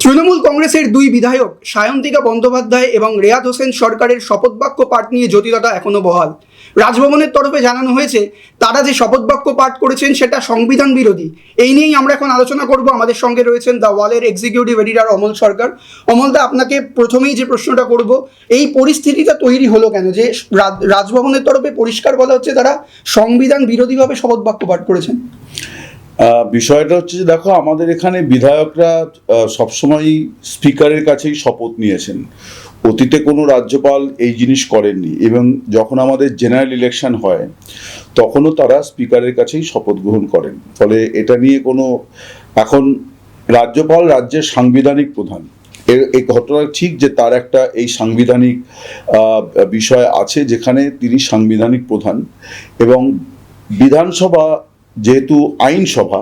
তৃণমূল কংগ্রেসের দুই বিধায়ক সায়ন্তিকা বন্দ্যোপাধ্যায় এবং রেয়াদ হোসেন সরকারের শপথবাক্য পাঠ নিয়ে জটিলতা এখনও বহাল। রাজভবনের তরফে জানানো হয়েছে, তারা যে শপথবাক্য পাঠ করেছেন সেটা সংবিধান বিরোধী। এই নিয়েই আমরা এখন আলোচনা করব। আমাদের সঙ্গে রয়েছেন দ্য ওয়ালের এক্সিকিউটিভ এডিটর অমল সরকার। অমলদা, আপনাকে প্রথমেই যে প্রশ্নটা করব, এই পরিস্থিতিটা তৈরি হলো কেন? যে রাজভবনের তরফে পরিষ্কার বলা হচ্ছে তারা সংবিধান বিরোধীভাবে শপথবাক্য পাঠ করেছেন। বিষয়টা হচ্ছে যে দেখো, আমাদের এখানে বিধায়করা সবসময়ই স্পিকারের কাছেই শপথ নিয়েছেন। অতীতে কোনো রাজ্যপাল এই জিনিস করেননি এবং যখন আমাদের জেনারেল ইলেকশন হয়, তখনও তারা স্পিকারের কাছেই শপথ গ্রহণ করেন। ফলে এটা নিয়ে কোনো, এখন রাজ্যপাল রাজ্যের সাংবিধানিক প্রধান। এর এই ঘটনা ঠিক যে তার একটা এই সাংবিধানিক বিষয় আছে যেখানে তিনি সাংবিধানিক প্রধান এবং বিধানসভা যেহেতু আইনসভা,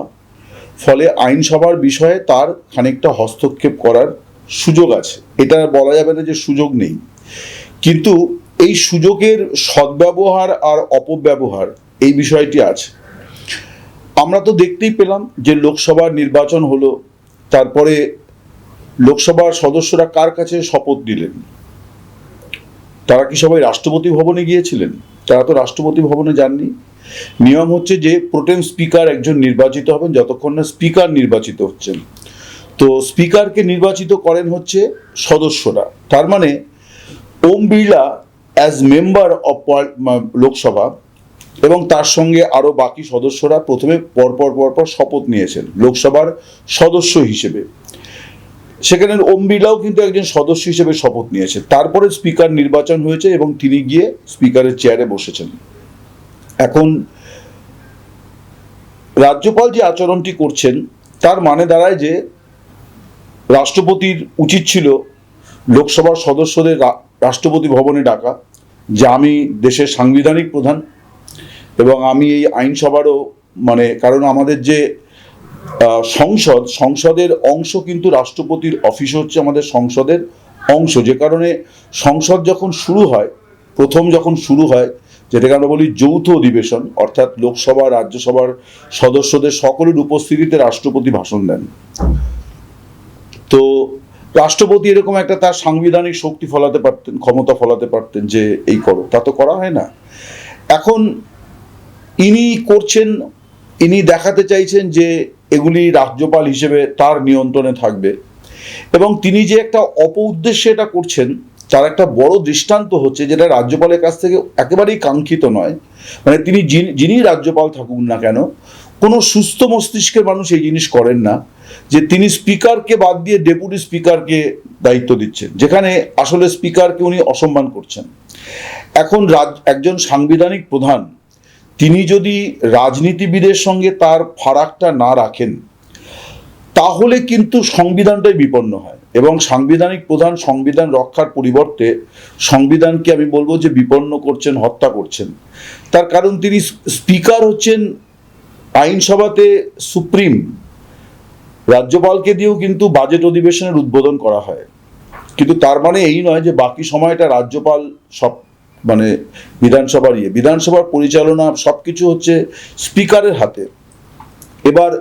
ফলে আইনসভার বিষয়ে তার খানিকটা হস্তক্ষেপ করার সুযোগ আছে। এটা বলা যাবে না যে সুযোগ নেই। কিন্তু এই সুযোগের সদ্ব্যবহার আর অপব্যবহার এই বিষয়টি আছে। আমরা তো দেখতেই পেলাম যে লোকসভার নির্বাচন হলো, তারপরে লোকসভার সদস্যরা কার কাছে শপথ দিলেন তারা কি সবাই রাষ্ট্রপতি ভবনে গিয়েছিলেন? তারা তো রাষ্ট্রপতি ভবনে যাননি। নিয়ম হচ্ছে যে প্রোটেম স্পিকার একজন নির্বাচিত হবেন যতক্ষণ না স্পিকার নির্বাচিত হচ্ছেন। তো স্পিকারকে নির্বাচিত করেন হচ্ছে সদস্যরা। তার মানে Om Birla as member of Lok Sabha এবং তার সঙ্গে আরও বাকি সদস্যরা প্রথমে পরপর পরপর শপথ নিয়েছেন লোকসভার সদস্য হিসেবে। সেখানে ওম বিড়লাও কিন্তু একজন সদস্য হিসেবে শপথ নিয়েছে। তারপরে স্পিকার নির্বাচন হয়েছে এবং তিনি গিয়ে স্পিকারের চেয়ারে বসেছেন। এখন রাজ্যপাল যে আচরণটি করছেন, তার মানে দাঁড়ায় যে রাষ্ট্রপতির উচিত ছিল লোকসভার সদস্যদের রাষ্ট্রপতি ভবনে ডাকা, যে আমি দেশের সাংবিধানিক প্রধান এবং আমি এই আইনসভারও মানে কারণ আমাদের যে সংসদ, সংসদের অংশ কিন্তু রাষ্ট্রপতির অফিস হচ্ছে আমাদের সংসদের অংশ। যে কারণে সংসদ যখন শুরু হয়, প্রথম যখন শুরু হয় যেটাকে আমরা বলি যৌথ অধিবেশন, অর্থাৎ লোকসভা, রাজ্যসভার সদস্যদের সকলের উপস্থিতিতে রাষ্ট্রপতি ভাষণ দেন। তো রাষ্ট্রপতি এরকম একটা তার সাংবিধানিক শক্তি ফলাতে পারতেন, ক্ষমতা ফলাতে পারতেন যে এই করো, তা তো করা হয় না। এখন ইনি করছেন, ইনি দেখাতে চাইছেন যে এগুলি রাজ্যপাল হিসেবে তার নিয়ন্ত্রণে থাকবে। এবং তিনি যে একটা অপ উদ্দেশ্যে এটা করছেন তার একটা বড় দৃষ্টান্ত হচ্ছে যেটা রাজ্যপালের কাছ থেকে একেবারেই কাঙ্ক্ষিত নয়। মানে তিনি যিনি- রাজ্যপাল থাকুন না কেন, কোনো সুস্থ মস্তিষ্কের মানুষ এই জিনিস করেন না যে তিনি স্পিকারকে বাদ দিয়ে ডেপুটি স্পিকারকে দায়িত্ব দিচ্ছেন, যেখানে আসলে স্পিকারকে উনি অসম্মান করছেন। এখন রাজ, একজন সাংবিধানিক প্রধান, তিনি যদি রাজনীতিবিদের সঙ্গে তার ফারাকটা না রাখেন, তাহলে কিন্তু সংবিধানটাই বিপন্ন হয়। এবং সাংবিধানিক প্রধান সংবিধান রক্ষার পরিবর্তে সংবিধানকে আমি বলব যে বিপন্ন করছেন, হত্যা করছেন। তার কারণ তিনি স্পিকার হচ্ছেন আইনসভাতে সুপ্রিম। রাজ্যপালকে দিয়েও কিন্তু বাজেট অধিবেশনের উদ্বোধন করা হয়। কিন্তু তার মানে এই নয় যে বাকি সময়টা রাজ্যপাল সব মানে বিধানসভার ইয়ে। বিধানসভার পরিচালনা সব কিছু হচ্ছে স্পিকারের হাতে। এবার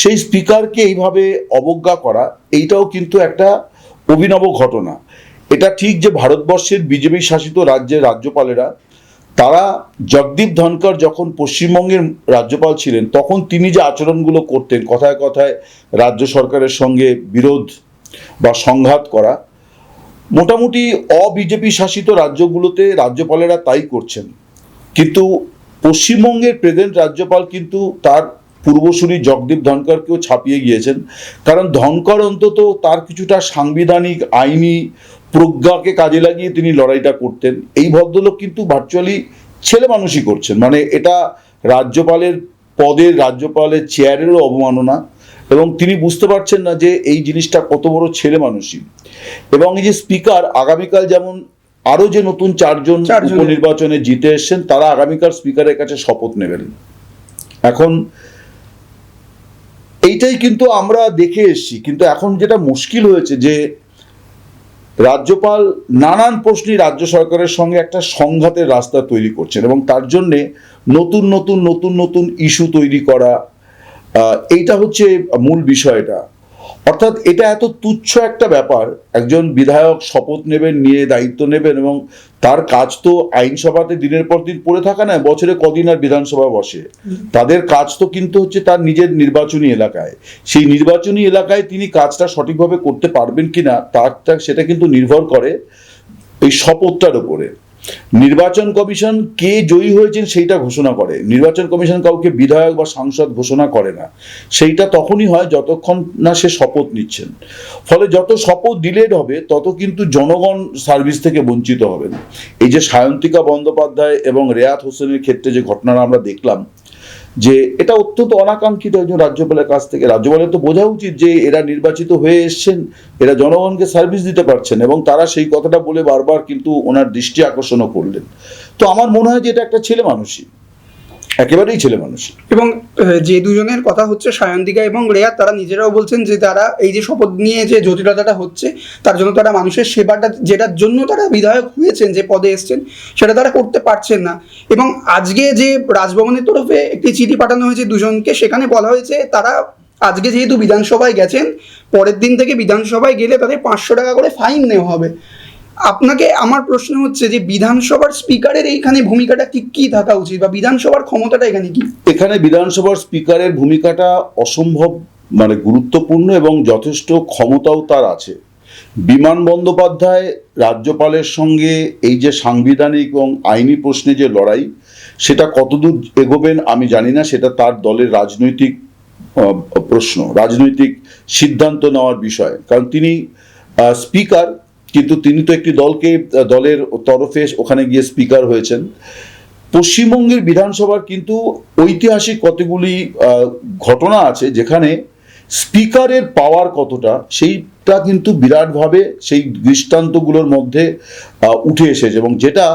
সেই স্পিকারকে এইভাবে অবজ্ঞা করা, এইটাও কিন্তু একটা অভিনব ঘটনা। এটা ঠিক যে ভারতবর্ষের বিজেপি শাসিত রাজ্যের রাজ্যপালেরা, তারা জগদীপ ধনকর যখন পশ্চিমবঙ্গের রাজ্যপাল ছিলেন, তখন তিনি যে আচরণগুলো করতেন, কথায় কথায় রাজ্য সরকারের সঙ্গে বিরোধ বা সংঘাত করা, মোটামুটি অবিজেপি শাসিত রাজ্যগুলোতে রাজ্যপালেরা তাই করছেন। কিন্তু পশ্চিমবঙ্গের প্রেজেন্ট রাজ্যপাল কিন্তু তার পূর্বসূরি জগদীপ ধনকরকেও ছাপিয়ে গিয়েছেন। কারণ ধনকর অন্তত তার কিছুটা সাংবিধানিক আইনি প্রজ্ঞাকে কাজে লাগিয়ে তিনি লড়াইটা করতেন। এই ভদ্রলোক কিন্তু ভার্চুয়ালি ছেলে মানুষই করছেন। মানে এটা রাজ্যপালের পদের রাজ্যপালের চেয়ারেরও অবমাননা এবং তিনি বুঝতে পারছেন না যে এই জিনিসটা কত বড় ছেলে মানুষই। এবং এই যে স্পিকার আগামীকাল যেমন আরও যে নতুন চারজন। উপনির্বাচনে জিতে এসছেন তারা আগামীকাল স্পিকারের কাছে শপথ নেবেন। এখন এইটাই কিন্তু আমরা দেখে এসছি। কিন্তু এখন যেটা মুশকিল হয়েছে যে রাজ্যপাল নানান প্রশ্নে রাজ্য সরকারের সঙ্গে একটা সংঘাতের রাস্তা তৈরি করছেন এবং তার জন্যে নতুন নতুন নতুন নতুন ইস্যু তৈরি করা এইটা হচ্ছে মূল বিষয়টা। অর্থাৎ এটা এত তুচ্ছ একটা ব্যাপার, একজন বিধায়ক শপথ নেবেন, নিয়ে দায়িত্ব নেবেন এবং তার কাজ তো আইনসভাতে দিনের পর দিন পড়ে থাকা না, বছরে কদিন আর বিধানসভা বসে। তাদের কাজ তো কিন্তু হচ্ছে তার নিজের নির্বাচনী এলাকায়। সেই নির্বাচনী এলাকায় তিনি কাজটা সঠিকভাবে করতে পারবেন কিনা তার সেটা কিন্তু নির্ভর করে এই শপথটার উপরে। নির্বাচন কমিশন কে জয়ী হয়েছেন সেইটা ঘোষণা করে। নির্বাচন কমিশন কাউকে বিধায়ক বা সাংসদ ঘোষণা করে না। সেইটা তখনই হয় যতক্ষণ না সে শপথ নিচ্ছেন। ফলে যত শপথ ডিলেড হবে, তত কিন্তু জনগণ সার্ভিস থেকে বঞ্চিত হবেন। এই যে সায়ন্তিকা বন্দ্যোপাধ্যায় এবং রেয়াত হোসেনের ক্ষেত্রে যে ঘটনাটা আমরা দেখলাম যে এটা অত্যন্ত অনাকাঙ্ক্ষিত একজন রাজ্যপালের কাছ থেকে। রাজ্যপালের তো বোঝা উচিত যে এরা নির্বাচিত হয়ে এসছেন, এরা জনগণকে সার্ভিস দিতে পারছেন এবং তারা সেই কথাটা বলে বারবার কিন্তু ওনার দৃষ্টি আকর্ষণও করলেন। তো আমার মনে হয় যে এটা একটা ছেলে মানুষই একেবারেই ছেলে মানুষ। এবং যে দুজনের কথা হচ্ছে সায়ন্তিকা এবং রেয়া, তারা নিজেরাও বলছেন যে তারা এই যে শপথ নিয়ে যে জটিলতাটা হচ্ছে, তার জন্য তারা মানুষের সেবাটা, যেটার জন্য তারা বিধায়ক হয়েছেন, যে পদে এসছেন, সেটা তারা করতে পারছেন না। এবং আজকে যে রাজভবনের তরফে একটি চিঠি পাঠানো হয়েছে দুজনকে, সেখানে বলা হয়েছে তারা আজকে যেহেতু বিধানসভায় গেছেন, পরের দিন থেকে বিধানসভায় গেলে তাদের পাঁচশো টাকা করে ফাইন নেওয়া হবে। আপনাকে আমার প্রশ্ন হচ্ছে যে বিধানসভার স্পিকারের এইখানে ভূমিকাটা কি কি থাকা উচিত? বা বিধানসভার ক্ষমতাটা এখানে কি? এখানে বিধানসভার স্পিকারের ভূমিকাটা অসম্ভব মানে গুরুত্বপূর্ণ এবং যথেষ্ট ক্ষমতাও তার আছে। বিমান বন্দ্যোপাধ্যায় রাজ্যপালের সঙ্গে এই যে সাংবিধানিক এবং আইনি প্রশ্নে যে লড়াই, সেটা কতদূর এগোবেন আমি জানি না, সেটা তার দলের রাজনৈতিক প্রশ্ন, রাজনৈতিক সিদ্ধান্ত নেওয়ার বিষয়। কারণ তিনি স্পিকার কিন্তু তিনি তো একটি দলকে, দলের তরফে ওখানে গিয়ে স্পিকার হয়েছেন। পশ্চিমবঙ্গের বিধানসভার কিন্তু ঐতিহাসিক কতগুলি ঘটনা আছে যেখানে স্পিকারের পাওয়ার কতটা, সেইটা কিন্তু বিরাটভাবে সেই দৃষ্টান্তগুলোর মধ্যে উঠে এসেছে এবং যেটা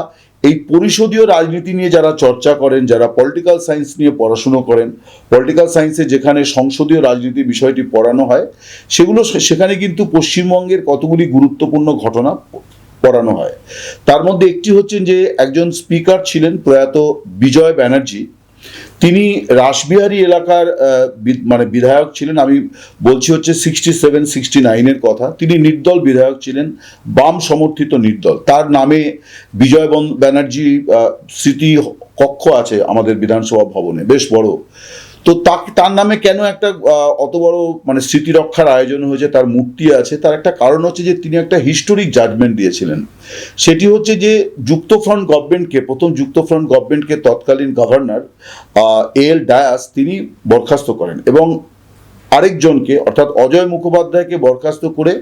এই পরিষদীয় রাজনীতি নিয়ে যারা চর্চা করেন, যারা পলিটিক্যাল সায়েন্স নিয়ে পড়াশুনো করেন পলিটিক্যাল সায়েন্সে যেখানে সংসদীয় রাজনীতি বিষয়টি পড়ানো হয়, সেগুলো সেখানে কিন্তু পশ্চিমবঙ্গের কতগুলি গুরুত্বপূর্ণ ঘটনা পড়ানো হয়। তার মধ্যে একটি হচ্ছেন যে, একজন স্পিকার ছিলেন প্রয়াত বিজয় ব্যানার্জি। তিনি রাসবিহারী এলাকার মানে বিধায়ক ছিলেন। আমি বলছি হচ্ছে সিক্সটি সেভেন সিক্সটি নাইনের কথা। তিনি নির্দল বিধায়ক ছিলেন, বাম সমর্থিত নির্দল। তার নামে বিজয় ব্যানার্জি স্মৃতি কক্ষ আছে আমাদের বিধানসভা ভবনে, বেশ বড়। তো তার নামে কেন একটা অত বড় মানে স্মৃতি রক্ষার আয়োজন হয়েছে, তার মূর্তি আছে, তার একটা কারণ হচ্ছে যে তিনি একটা হিস্টোরিক জাজমেন্ট দিয়েছিলেন। সেটি হচ্ছে যে যুক্তফ্রন্ট গভর্নমেন্টকে, প্রথম যুক্তফ্রন্ট গভর্নমেন্টকে তৎকালীন গভর্নর এল ডায়াস, তিনি বরখাস্ত করেন এবং আরেকজনকে, অর্থাৎ অজয় মুখোপাধ্যায়কে বরখাস্ত করে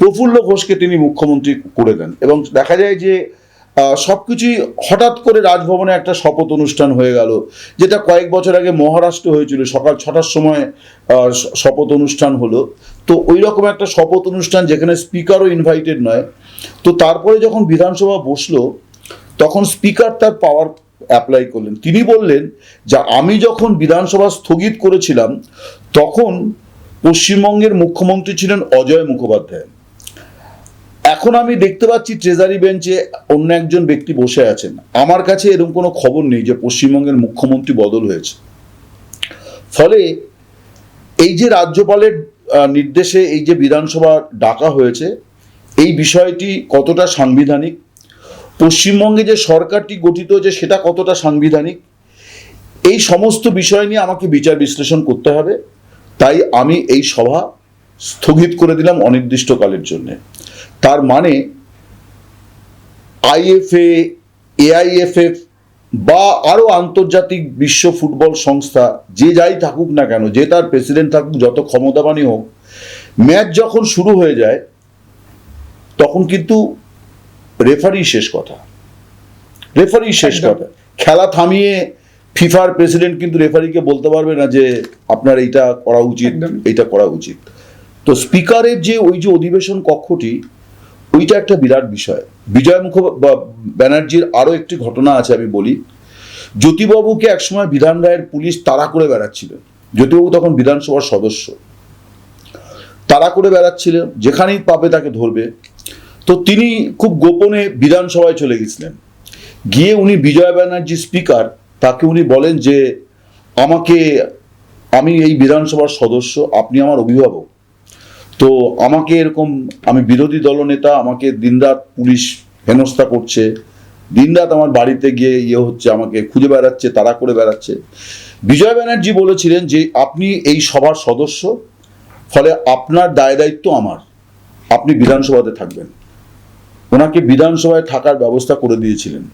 প্রফুল্ল ঘোষকে তিনি মুখ্যমন্ত্রী করে দেন। এবং দেখা যায় যে সব কিছুই হঠাৎ করে রাজভবনে একটা শপথ অনুষ্ঠান হয়ে গেল, যেটা কয়েক বছর আগে মহারাষ্ট্র হয়েছিল। সকাল ছটার সময় শপথ অনুষ্ঠান হলো। তো ওই রকম একটা শপথ অনুষ্ঠান যেখানে স্পিকারও ইনভাইটেড নয়। তো তারপরে যখন বিধানসভা বসল, তখন স্পিকার তার পাওয়ার অ্যাপ্লাই করলেন। তিনি বললেন যে, আমি যখন বিধানসভা স্থগিত করেছিলাম, তখন পশ্চিমবঙ্গের মুখ্যমন্ত্রী ছিলেন অজয় মুখোপাধ্যায়। এখন আমি দেখতে পাচ্ছি ট্রেজারি বেঞ্চে অন্য একজন ব্যক্তি বসে আছেন। আমার কাছে এরকম কোনো খবর নেই যে পশ্চিমবঙ্গের মুখ্যমন্ত্রী বদল হয়েছে। ফলে এই যে রাজ্যপালের নির্দেশে এই যে বিধানসভা ডাকা হয়েছে, এই বিষয়টি কতটা সাংবিধানিক? পশ্চিমবঙ্গে যে সরকারটি গঠিত হয়েছে সেটা কতটা সাংবিধানিক? এই সমস্ত বিষয় নিয়ে আমাকে বিচার বিশ্লেষণ করতে হবে। তাই আমি এই সভা স্থগিত করে দিলাম অনির্দিষ্টকালের জন্য। তার মানে আইএফএ এআইএফএফ বা আরও আন্তর্জাতিক বিশ্ব ফুটবল সংস্থা যে যাই থাকুক না কেন যে তার প্রেসিডেন্ট থাকুক যত ক্ষমতাবানই হোক ম্যাচ যখন শুরু হয়ে যায় তখন কিন্তু রেফারি শেষ কথা। রেফারি শেষ কথা। খেলা থামিয়ে ফিফার প্রেসিডেন্ট কিন্তু রেফারিকে বলতে পারবে না যে আপনার এইটা করা উচিত। এইটা করা উচিত। তো স্পিকারের যে ওই যে অধিবেশন কক্ষটি ওইটা একটা বিরাট বিষয়। বিজয় মুখ ব্যানার্জির আরও একটি ঘটনা আছে আমি বলি। জ্যোতিবাবুকে একসময় বিধান রায়ের পুলিশ তাড়া করে বেড়াচ্ছিল। জ্যোতিবাবু তখন বিধানসভার সদস্য। তাড়া করে বেড়াচ্ছিল, যেখানেই পাবে তাকে ধরবে। তো তিনি খুব গোপনে বিধানসভায় চলে গেছিলেন। গিয়ে উনি বিজয় ব্যানার্জি স্পিকার, তাকে উনি বলেন যে, আমাকে, আমি এই বিধানসভার সদস্য, আপনি আমার অভিভাবক। তো আমাকে এরকম আমি বিরোধী দলনেতা আমাকে দিনরাত পুলিশ হেনস্থা করছে। দিনরাত আমার বাড়িতে গিয়ে ইয়ে হচ্ছে আমাকে খুঁজে বেড়াচ্ছে তাড়া করে বেড়াচ্ছে। বিজয় ব্যানার্জি বলেছিলেন যে আপনি এই সভার সদস্য ফলে আপনার দায় দায়িত্ব আমার। আপনি বিধানসভাতে থাকবেন। ওনাকে বিধানসভায় থাকার ব্যবস্থা করে দিয়েছিলেন।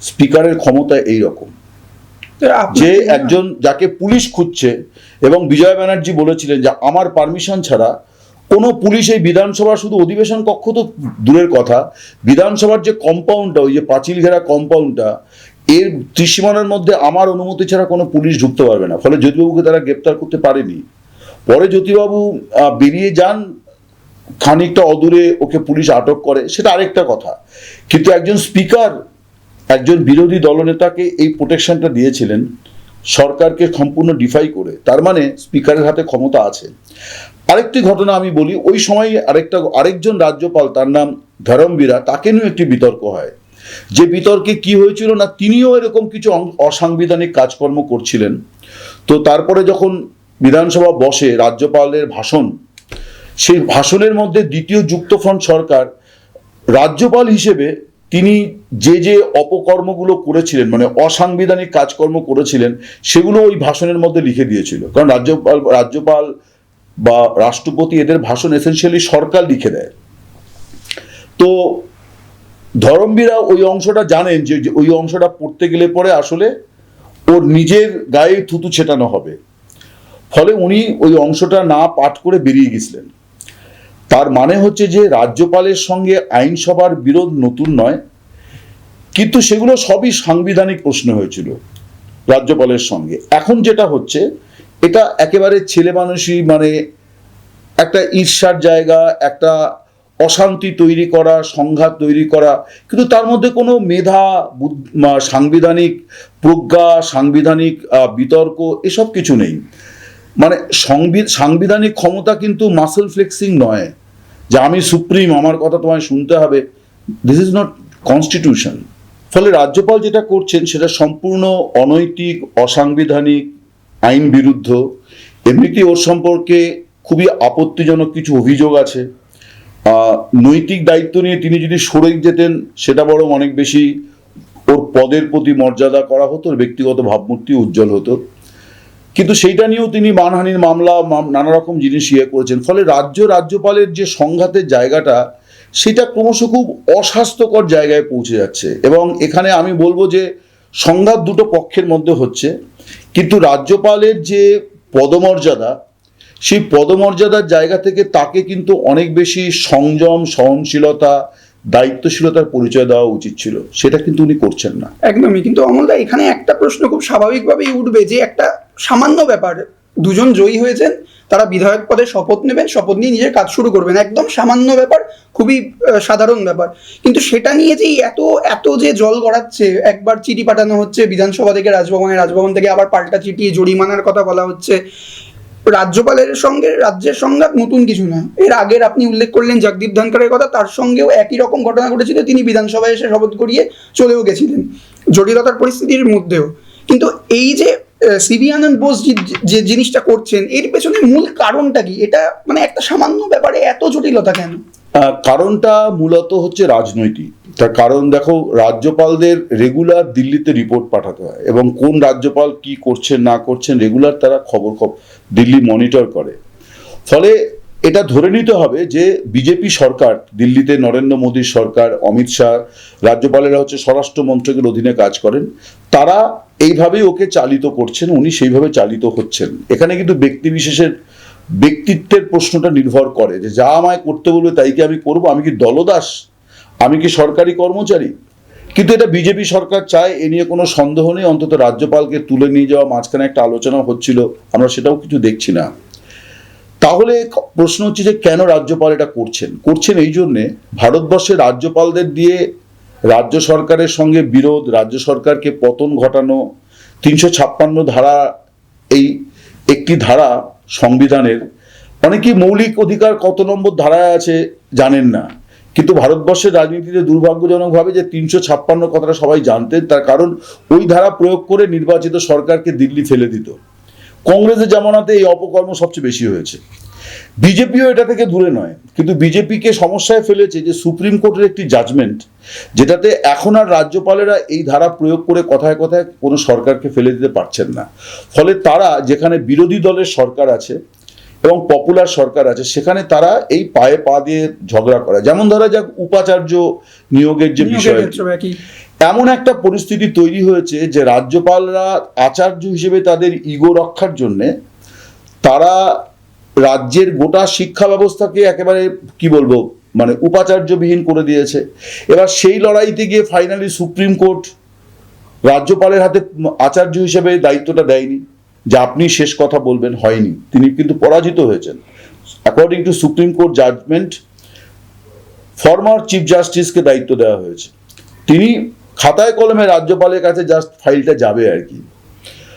স্পিকারের ক্ষমতা এই রকম। যে? একজন যাকে পুলিশ খুঁজছে এবং বিজয় ব্যানার্জি বলেছিলেন যে আমার পারমিশন ছাড়া কোনো পুলিশ এই বিধানসভা শুধু অধিবেশন কক্ষ তো দূরের কথা, বিধানসভার যে কম্পাউন্ডটা ওই যে পাঁচিল ঘেরা কম্পাউন্ডটা এর ত্রিসীমানার মধ্যে আমার অনুমতি ছাড়া কোনো পুলিশ ঢুকতে পারবে না। ফলে জ্যোতিবাবুকে তারা গ্রেপ্তার করতে পারেনি। পরে জ্যোতিবাবু বেরিয়ে যান, খানিকটা অদূরে ওকে পুলিশ আটক করে। সেটা আরেকটা কথা। কিন্তু একজন স্পিকার একজন বিরোধী দলনেতাকে এই প্রোটেকশনটা দিয়েছিলেন, সরকারকে সম্পূর্ণ ডিফাই করে। তার মানে স্পিকারের হাতে ক্ষমতা আছে। আরেকটি ঘটনা আমি বলি, ওই সময় আরেকটা, আরেকজন রাজ্যপাল, তার নাম ধরমবীরা, তাকে নিয়ে একটি বিতর্ক হয়। যে বিতর্কে কি হয়েছিল না তিনিও এরকম কিছু অসাংবিধানিক কাজকর্ম করছিলেন। তো তারপরে যখন বিধানসভা বসে রাজ্যপালের ভাষণ, সেই ভাষণের মধ্যে দ্বিতীয় যুক্তফ্রন্ট সরকার রাজ্যপাল হিসেবে তিনি যে যে অপকর্মগুলো করেছিলেন মানে অসাংবিধানিক কাজকর্ম করেছিলেন, সেগুলো ওই ভাষণের মধ্যে লিখে দিয়েছিল। কারণ রাজ্যপাল রাজ্যপাল বা রাষ্ট্রপতি এদের ভাষণ এসেন্সিয়ালি সরকার লিখে দেয়। তো ধরমবীরা ওই অংশটা জানেন যে ওই অংশটা পড়তে গেলে পরে আসলে ওর নিজের গায়ে থুতু ছেটানো হবে। ফলে উনি ওই অংশটা না পাঠ করে বেরিয়ে গেছিলেন। তার মানে হচ্ছে যে, রাজ্যপালের সঙ্গে আইনসভার বিরোধ নতুন নয়, কিন্তু সেগুলো সবই সাংবিধানিক প্রশ্ন হয়েছিল রাজ্যপালের সঙ্গে। এখন যেটা হচ্ছে এটা একেবারে ছেলে মানুষই মানে একটা ঈর্ষার জায়গা, একটা অশান্তি তৈরি করা, সংঘাত তৈরি করা, কিন্তু তার মধ্যে কোনো মেধা সাংবিধানিক প্রজ্ঞা, সাংবিধানিক বিতর্ক এসব কিছু নেই। মানে সংবি- সাংবিধানিক ক্ষমতা কিন্তু মাসেল ফ্লেক্সিং নয়। যে আমি সুপ্রিম আমার কথা তোমায় শুনতে হবে। দিস ইজ নট কনস্টিটিউশন ফলে রাজ্যপাল যেটা করছেন সেটা সম্পূর্ণ অনৈতিক, অসাংবিধানিক আইন বিরুদ্ধ, এমনিতে ওর সম্পর্কে খুবই আপত্তিজনক কিছু অভিযোগ আছে। নৈতিক দায়িত্ব নিয়ে তিনি যদি সরে যেতেন, সেটা বরং অনেক বেশি ওর পদের প্রতি মর্যাদা করা হতো ব্যক্তিগত ভাবমূর্তি উজ্জ্বল হতো। কিন্তু সেইটা নিয়েও তিনি মানহানির মামলা মাম- নানা রকম জিনিস ইয়ে করেছেন। ফলে রাজ্য রাজ্যপালের যে সংঘাতের জায়গাটা, সেটা ক্রমশ খুব অস্বাস্থ্যকর জায়গায় পৌঁছে যাচ্ছে। এবং এখানে আমি বলব যে, সংঘাত দুটো পক্ষের মধ্যে হচ্ছে। কিন্তু রাজ্যপালের যে পদমর্যাদা, সেই পদমর্যাদার জায়গা থেকে তাকে কিন্তু অনেক বেশি সংযম, সহনশীলতা, দায়িত্বশীলতার পরিচয় দেওয়া উচিত ছিল। সেটা কিন্তু উনি করছেন না। একদমই। কিন্তু অমলদা, এখানে একটা প্রশ্ন খুব স্বাভাবিকভাবেই উঠবে যে একটা সামান্য ব্যাপার, দুজন জয়ী হয়েছেন তারা বিধায়ক পদে শপথ নেবেন, শপথ নিয়ে নিজের কাজ শুরু করবেন। একদম সামান্য ব্যাপার, খুবই সাধারণ ব্যাপার। কিন্তু সেটা নিয়ে যে এত এত যে জল গড়াচ্ছে, একবার চিঠি পাঠানো হচ্ছে, বিধানসভা থেকে রাজভবনে, রাজভবন থেকে আবার পাল্টা চিঠি, জরিমানার কথা বলা হচ্ছে। রাজ্যপালের সঙ্গে, রাজ্যের সংঘাত নতুন কিছু না। এর আগের আপনি উল্লেখ করলেন জগদীপ ধনকরের কথা, তার সঙ্গেও একই রকম ঘটনা ঘটেছিল। তিনি বিধানসভায় এসে শপথ করিয়ে চলেও গেছিলেন। জটিলতার পরিস্থিতির মধ্যেও। কিন্তু এই যে সিবি আনন্দ বোস যে- জিনিসটা করছেন, এর পেছনে মূল কারণটা কি? এটা মানে একটা সামান্য ব্যাপারে এত জটিলতা কেন? কারণটা মূলত হচ্ছে রাজনৈতিক। তার কারণ দেখো, রাজ্যপালদের রেগুলার দিল্লিতে রিপোর্ট পাঠাতে হয় এবং কোন রাজ্যপাল কি করছেন, না করছেন রেগুলার তারা খবর খব- দিল্লি মনিটর করে। ফলে এটা ধরে নিতে হবে যে বিজেপি সরকার, দিল্লিতে নরেন্দ্র মোদীর সরকার, অমিত শাহ, রাজ্যপালেরা হচ্ছে স্বরাষ্ট্র মন্ত্রকের অধীনে কাজ করেন। তারা এইভাবেই ওকে চালিত করছেন, উনি সেইভাবে চালিত হচ্ছেন। এখানে কিন্তু ব্যক্তি বিশেষের, ব্যক্তিত্বের প্রশ্নটা নির্ভর করে যে যা আমায় করতে বলবে তাই কি আমি করব? আমি কি দলদাস? আমি কি সরকারি কর্মচারী? কিন্তু এটা বিজেপি সরকার চায়, এ নিয়ে কোনো সন্দেহ নেই। অন্তত রাজ্যপালকে তুলে নিয়ে যাওয়া, মাঝখানে একটা আলোচনা হচ্ছিল। আমরা সেটাও কিছু দেখছি না। তাহলে প্রশ্ন হচ্ছে যে কেন রাজ্যপাল এটা করছেন? করছেন এই জন্যে ভারতবর্ষের রাজ্যপালদের দিয়ে রাজ্য সরকারের সঙ্গে বিরোধ, রাজ্য সরকারকে পতন ঘটানো, তিনশো ছাপ্পান্ন ধারা এই একটি ধারা সংবিধানের, অনেকেই মৌলিক অধিকার কত নম্বর ধারায় আছে জানেন না। কিন্তু ভারতবর্ষের রাজনীতিতে দুর্ভাগ্যজনকভাবে যে তিনশো ছাপ্পান্ন কথাটা সবাই জানতেন, তার কারণ ওই ধারা প্রয়োগ করে নির্বাচিত সরকারকে দিল্লি ফেলে দিত। কংগ্রেসের জামানাতে এই অপকর্ম সবচেয়ে বেশি হয়েছে। বিজেপিও এটা থেকে দূরে নয় কিন্তু বিজেপিকে সমস্যায় ফেলেছে যে সুপ্রিম কোর্টের একটি জাজমেন্ট যেটাতে এখন আর রাজ্যপালেরা এই ধারা প্রয়োগ করে কথায় কথায় কোনো সরকারকে ফেলে দিতে পারছেন না। ফলে তারা যেখানে বিরোধী দলের সরকার আছে এবং পপুলার সরকার আছে সেখানে তারা এই পায়ে পা দিয়ে ঝগড়া করে। যেমন ধরা যাক উপাচার্য নিয়োগের যে বিষয় এমন একটা পরিস্থিতি তৈরি হয়েছে যে রাজ্যপালরা আচার্য হিসেবে তাদের ইগো রক্ষার জন্যে তারা রাজ্যের গোটা শিক্ষা ব্যবস্থাকে একেবারে, কি বলব মানে উপাচার্যবিহীন করে দিয়েছে। এবার সেই লড়াইতে গিয়ে ফাইনালি সুপ্রিম কোর্ট রাজ্যপালের হাতে আচার্য হিসেবে দায়িত্বটা দেয়নি, যে আপনি শেষ কথা বলবেন, হয়নি। তিনি কিন্তু পরাজিত হয়েছেন। According to Supreme Court judgement former chief জাস্টিসকে দায়িত্ব দেওয়া হয়েছে। তিনি খাতায় কলমে রাজ্যপালের কাছে জাস্ট ফাইলটা যাবে আর কি।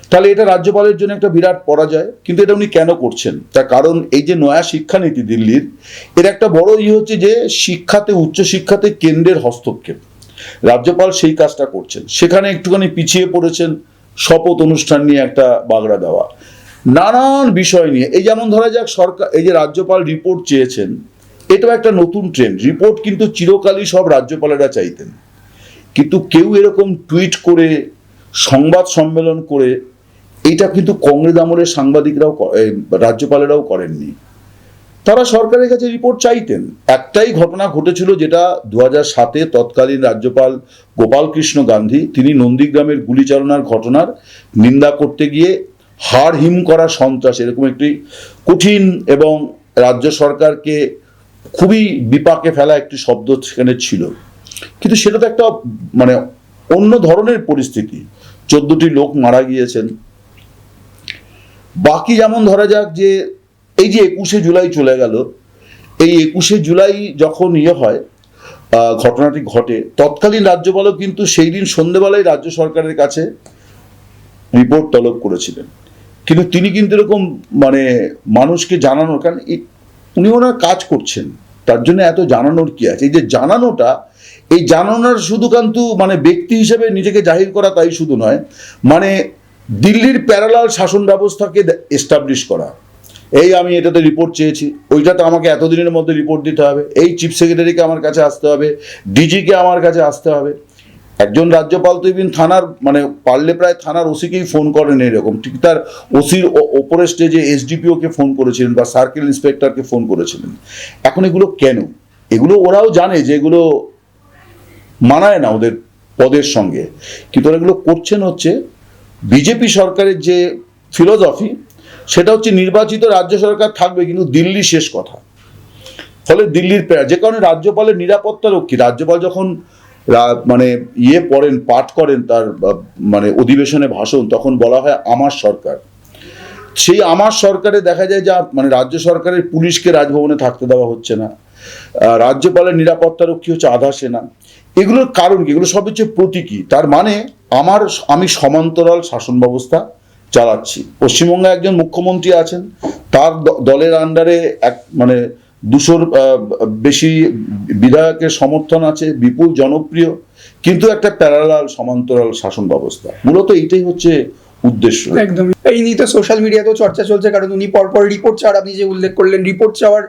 তাহলে এটা রাজ্যপালের জন্য একটা বিরাট পরাজয়, কিন্তু এটা উনি কেন করছেন? তার কারণ এই যে নয়া শিক্ষানীতি দিল্লির, এর একটা বড় ইয়ে হচ্ছে যে শিক্ষাতে, উচ্চশিক্ষাতে কেন্দ্রের হস্তক্ষেপ। রাজ্যপাল সেই কাজটা করছেন। সেখানে একটুখানি পিছিয়ে পড়েছেন শপথ অনুষ্ঠান নিয়ে একটা বাগড়া দেওয়া। নানান বিষয় নিয়ে, এই যেমন ধরা যাক সরকার, এই যে রাজ্যপাল রিপোর্ট চেয়েছেন, এটাও একটা নতুন ট্রেন্ড রিপোর্ট কিন্তু চিরকালই সব রাজ্যপালেরা চাইতেন। কিন্তু কেউ এরকম টুইট করে, সংবাদ সম্মেলন করে, এটা কিন্তু কংগ্রেস আমলের সাংবাদিকরাও রাজ্যপালেরাও করেননি। তারা সরকারের কাছে রিপোর্ট চাইতেন। একটাই ঘটনা ঘটেছিল যেটা দু হাজার সাতে তৎকালীন রাজ্যপাল গোপালকৃষ্ণ গান্ধী, তিনি নন্দীগ্রামের গুলিচালনার ঘটনার নিন্দা করতে গিয়ে হাড় হিম করা সন্ত্রাস, এরকম একটি কঠিন এবং রাজ্য সরকারকে খুবই বিপাকে ফেলা একটি শব্দ সেখানে ছিল। কিন্তু সেটা তো একটা মানে অন্য ধরনের পরিস্থিতি। চোদ্দটি লোক মারা গিয়েছেন। বাকি যেমন ধরা যাক যে এই যে একুশে জুলাই চলে গেল, এই একুশে জুলাই যখন ইয়ে হয় ঘটনাটি ঘটে, তৎকালীন রাজ্যপালও কিন্তু সেই দিন সন্ধেবেলায় রাজ্য সরকারের কাছে রিপোর্ট তলব করেছিলেন। কিন্তু তিনি কিন্তু এরকম মানে মানুষকে জানানোর, কারণ উনি ওনার কাজ করছেন। তার জন্য এত জানানোর কি আছে? এই যে জানানোটা এই জানানোর শুধু কিন্তু মানে ব্যক্তি হিসেবে নিজেকে জাহির করা তাই শুধু নয় মানে দিল্লির প্যারালাল শাসন ব্যবস্থাকে এস্টাবলিশ করা। এই আমি এটাতে রিপোর্ট চেয়েছি। ওইটাতে আমাকে এতদিনের মধ্যে রিপোর্ট দিতে হবে। এই চিফ সেক্রেটারিকে আমার কাছে আসতে হবে। ডিজিকে আমার কাছে আসতে হবে। একজন রাজ্যপাল তো ইভিন থানার মানে পারলে প্রায় থানার ওসিকেই ফোন করেন এরকম। ঠিক তার ওসির ওপরের স্টেজে এসডিপিওকে ফোন করেছিলেন বা সার্কেল ইন্সপেক্টরকে ফোন করেছিলেন। এখন এগুলো কেন? এগুলো ওরাও জানে যে এগুলো মানায় না ওদের পদের সঙ্গে। কিন্তু ওরা এগুলো করছেন হচ্ছে বিজেপি সরকারের যে ফিলোসফি সেটা হচ্ছে নির্বাচিত রাজ্য সরকার থাকবে কিন্তু দিল্লি শেষ কথা। ফলে দিল্লির যে কারণে রাজ্যপালের নিরাপত্তা রক্ষী। রাজ্যপাল যখন মানে ইয়ে পড়েন, পাঠ করেন তার মানে অধিবেশনে ভাষণ, তখন বলা হয় আমার সরকার। সেই আমার সরকারে দেখা যায় যে মানে রাজ্য সরকারের পুলিশকে রাজভবনে থাকতে দেওয়া হচ্ছে না। রাজ্যপালের নিরাপত্তা রক্ষী হচ্ছে আধা সেনা। এগুলোর কারণ কি? এগুলো সব হচ্ছে প্রতীকী। তার মানে আমার আমি সমান্তরাল শাসন ব্যবস্থা চালাচ্ছি। পশ্চিমবঙ্গে একজন মুখ্যমন্ত্রী আছেন। তার দলের আন্ডারে এক মানে দুশোর বেশি বিধায়কের সমর্থন আছে, বিপুল জনপ্রিয়। কিন্তু একটা প্যারালাল সমান্তরাল শাসন ব্যবস্থা। মূলত এইটাই হচ্ছে উদ্দেশ্য। একদম। এই নিয়ে তো সোশ্যাল মিডিয়াতেও চর্চা চলছে, কারণ উনি পরপর রিপোর্ট চাওয়ার আপনি যে উল্লেখ করলেন রিপোর্ট চাওয়ার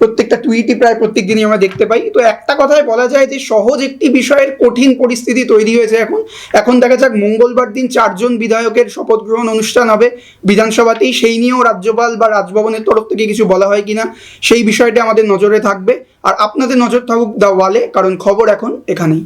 প্রত্যেকটা টুইটই প্রায় প্রত্যেক দিনই আমরা দেখতে পাই। তো একটা কথায় বলা যায় যে, সহজ একটি বিষয়ের কঠিন পরিস্থিতি তৈরি হয়েছে এখন। এখন দেখা যাক, মঙ্গলবার দিন চারজন বিধায়কের শপথ গ্রহণ অনুষ্ঠান হবে। বিধানসভাতেই সেই নিয়েও রাজ্যপাল বা রাজভবনের তরফ থেকে কিছু বলা হয় কিনা, সেই বিষয়টা আমাদের নজরে থাকবে। আর আপনাদের নজর থাকুক দা ওয়ালে, কারণ খবর এখন এখানেই।